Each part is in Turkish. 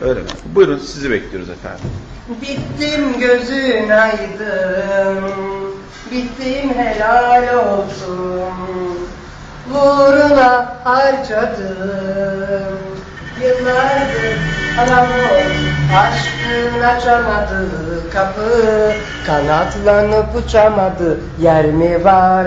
Öyle mi? Buyurun sizi bekliyoruz efendim. Bittim gözün aydın, bittim helal olsun. Uğruna harcadım, yıllardır aram Aşkın açamadı kapı, kanatlanıp uçamadı yer mi var?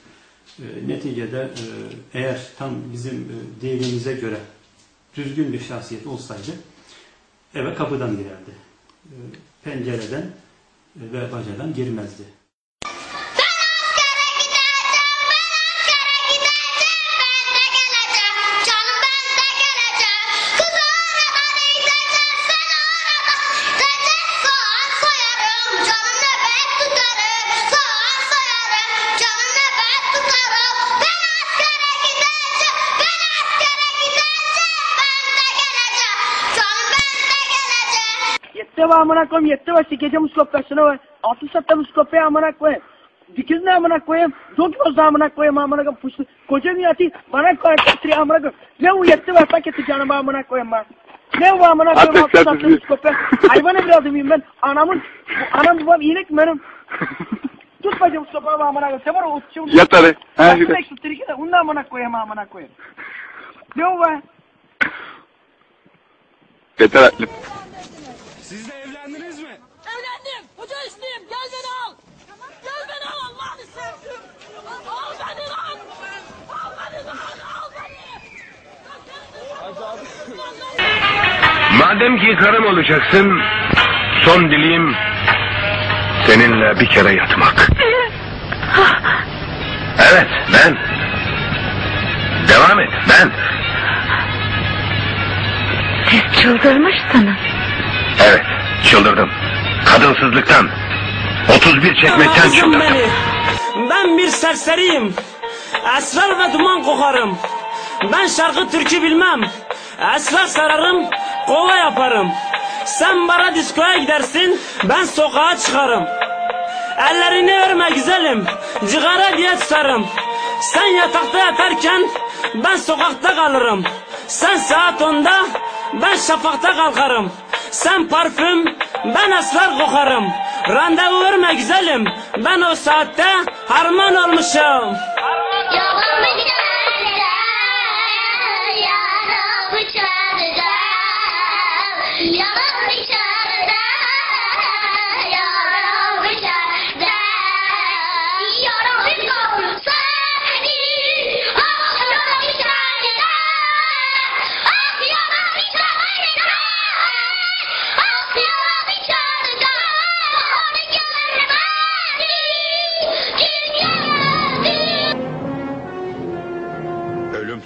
e, neticede e, eğer tam bizim e, değerimize göre düzgün bir şahsiyet olsaydı eve kapıdan girerdi. Pencereden ve bacadan girmezdi. ఎత్తేవా అమ్మనాకోయం ఎత్తేవా సికేజే ముసుకోప్ కష్టం ఆఫీస్ అత్త ముసుకోపే అమ్మనాకోయం dikiz ne amına koyayım? Dok yoz da amına koyayım amına koyayım. Puşlu. Koca niyeti bana koyar katri amına koyayım. Ne u yetti ve tak etti canıma amına koyayım ben. Ne u amına koyayım altı sattığım skope. Hayvan evladımıyım ben. Anamın, anam babam iyilik benim. Tut bacım sopa amına koyayım. Sen var o uçum. Yat hadi. Ha, yürü. Bak tutturiki de onunla amına koyayım amına koyayım. Ne u be? Yeter atlet. Madem ki karım olacaksın, son dileğim seninle bir kere yatmak. Evet, ben. Devam et, ben. Siz çıldırmışsınız Evet, çıldırdım. Kadınsızlıktan. 31 çekmekten Kızım çıldırdım. beni. Ben bir serseriyim. Esrar ve duman kokarım. Ben şarkı türkü bilmem. Esrar sararım, kova yaparım. Sen bara diskoya gidersin, ben sokağa çıkarım. Ellerini örme güzelim, cigara diye tutarım. Sen yatakta yatarken, ben sokakta kalırım. Sen saat onda, ben şafakta kalkarım. Sen parfüm, ben esrar kokarım. Randevu verme güzelim, ben o saatte harman olmuşum.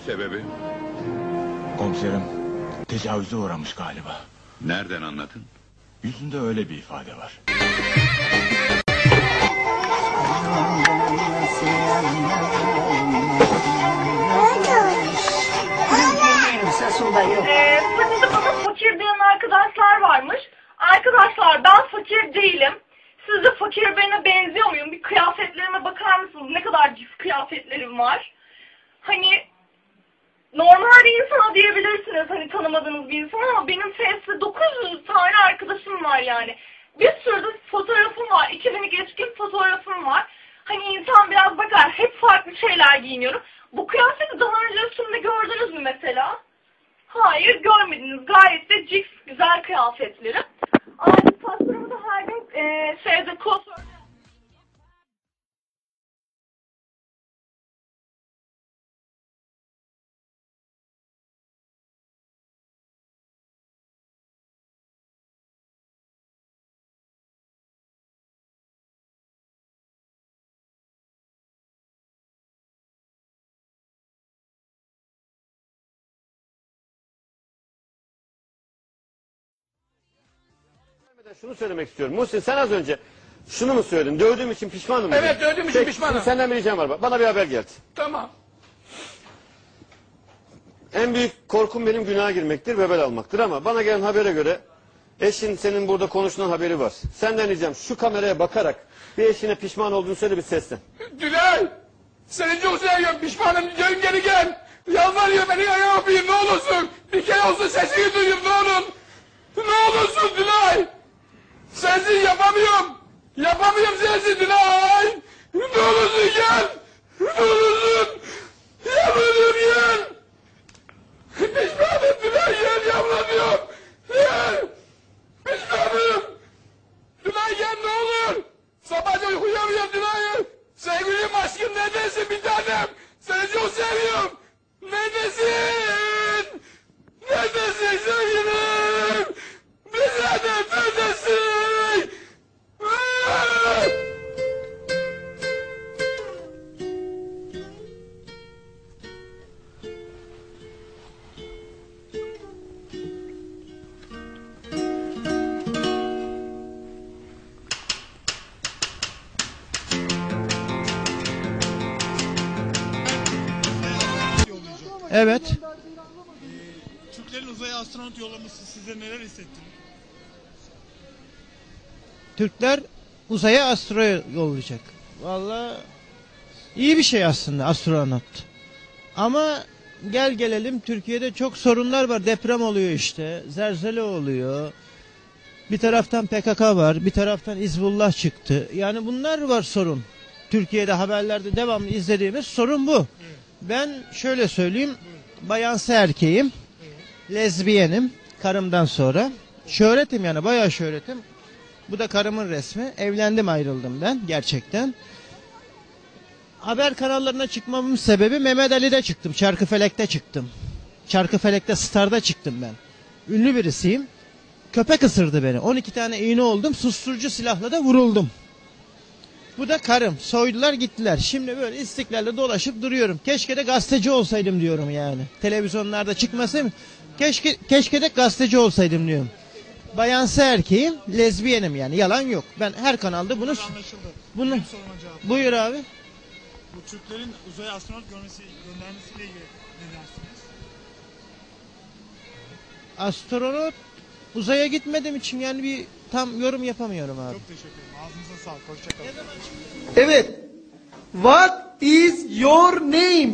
Sebebi? Komiserim tecavüze uğramış galiba. Nereden anladın? Yüzünde öyle bir ifade var. Ee, Fırsatı bana fakir diyen arkadaşlar varmış. Arkadaşlar ben fakir değilim. Siz de fakir birine benziyor muyum? Bir kıyafetlerime bakar mısınız? Ne kadar cif kıyafetlerim var. Hani normal bir insana diyebilirsiniz hani tanımadığınız bir insan ama benim Face'te 900 tane arkadaşım var yani. Bir sürü de fotoğrafım var. 2000'i geçkin fotoğrafım var. Hani insan biraz bakar. Hep farklı şeyler giyiniyorum. Bu kıyafeti daha önce üstümde gördünüz mü mesela? Hayır görmediniz. Gayet de cix güzel kıyafetlerim. Şunu söylemek istiyorum. Muhsin sen az önce şunu mu söyledin? Dövdüğüm için pişmanım mı? Evet, dedin? dövdüğüm için Peki, pişmanım. şimdi Senden bir ricam var. bak. Bana bir haber geldi. Tamam. En büyük korkum benim günaha girmektir, bebel almaktır ama bana gelen habere göre eşin senin burada konuşulan haberi var. Senden ricam şu kameraya bakarak bir eşine pişman olduğunu söyle bir seslen. Dülay. Seni çok seviyorum. Pişmanım. Gel geri gel. Yalvarıyor beni ayağa öpeyim ne olursun. Bir kere olsun sesini duyayım ne olur. Ne olursun Dülay. Sensiz yapamıyorum. Yapamıyorum sensiz Dülay. Ne olursun gel. Evet. Türklerin uzaya astronot yollaması size neler hissettiriyor? Türkler uzaya astro yollayacak. Vallahi iyi bir şey aslında astronot. Ama gel gelelim Türkiye'de çok sorunlar var. Deprem oluyor işte. Zelzele oluyor. Bir taraftan PKK var. Bir taraftan İzbullah çıktı. Yani bunlar var sorun. Türkiye'de haberlerde devamlı izlediğimiz sorun bu. Ben şöyle söyleyeyim. Bayansı erkeğim. Lezbiyenim. Karımdan sonra. Şöhretim yani bayağı şöhretim. Bu da karımın resmi. Evlendim ayrıldım ben gerçekten. Haber kanallarına çıkmamın sebebi Mehmet Ali'de çıktım. Çarkıfelek'te çıktım. Çarkıfelek'te Star'da çıktım ben. Ünlü birisiyim. Köpek ısırdı beni. 12 tane iğne oldum. Susturucu silahla da vuruldum. Bu da karım. Soydular gittiler. Şimdi böyle istiklalde dolaşıp duruyorum. Keşke de gazeteci olsaydım diyorum yani. Televizyonlarda çıkmasaydım. Keşke, keşke de gazeteci olsaydım diyorum. Bayansı erkeğim, lezbiyenim yani. Yalan yok. Ben her kanalda bunu... Anlaşıldı. Bunu... Benim soruma cevap. Buyur abi. Bu Türklerin uzaya astronot görmesi, göndermesiyle ilgili ne dersiniz? Astronot uzaya gitmediğim için yani bir tam yorum yapamıyorum abi. Çok teşekkür ederim. Ağzınıza sağlık. Hoşçakalın. Evet. What is your name?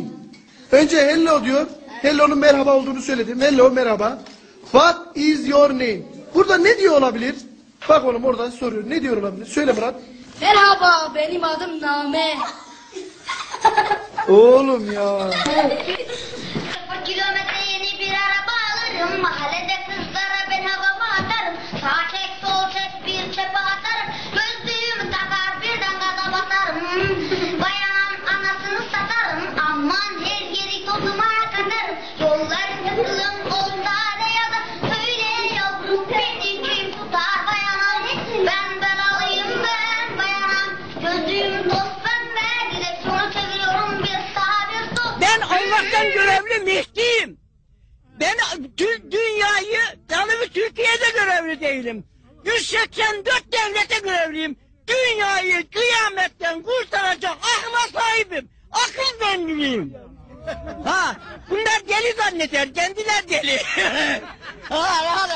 Önce hello diyor. Hello'nun merhaba olduğunu söyledim. Hello merhaba. What is your name? Burada ne diyor olabilir? Bak oğlum orada soruyor. Ne diyor olabilir? Söyle Murat. Merhaba benim adım Name. Oğlum ya. Tüm dünyayı, tanımı Türkiye'de görevli değilim. 184 devlete görevliyim. Dünyayı kıyametten kurtaracak akla sahibim. Akıl benliğim. Ha, bunlar deli zanneder, kendiler deli. ha, ha,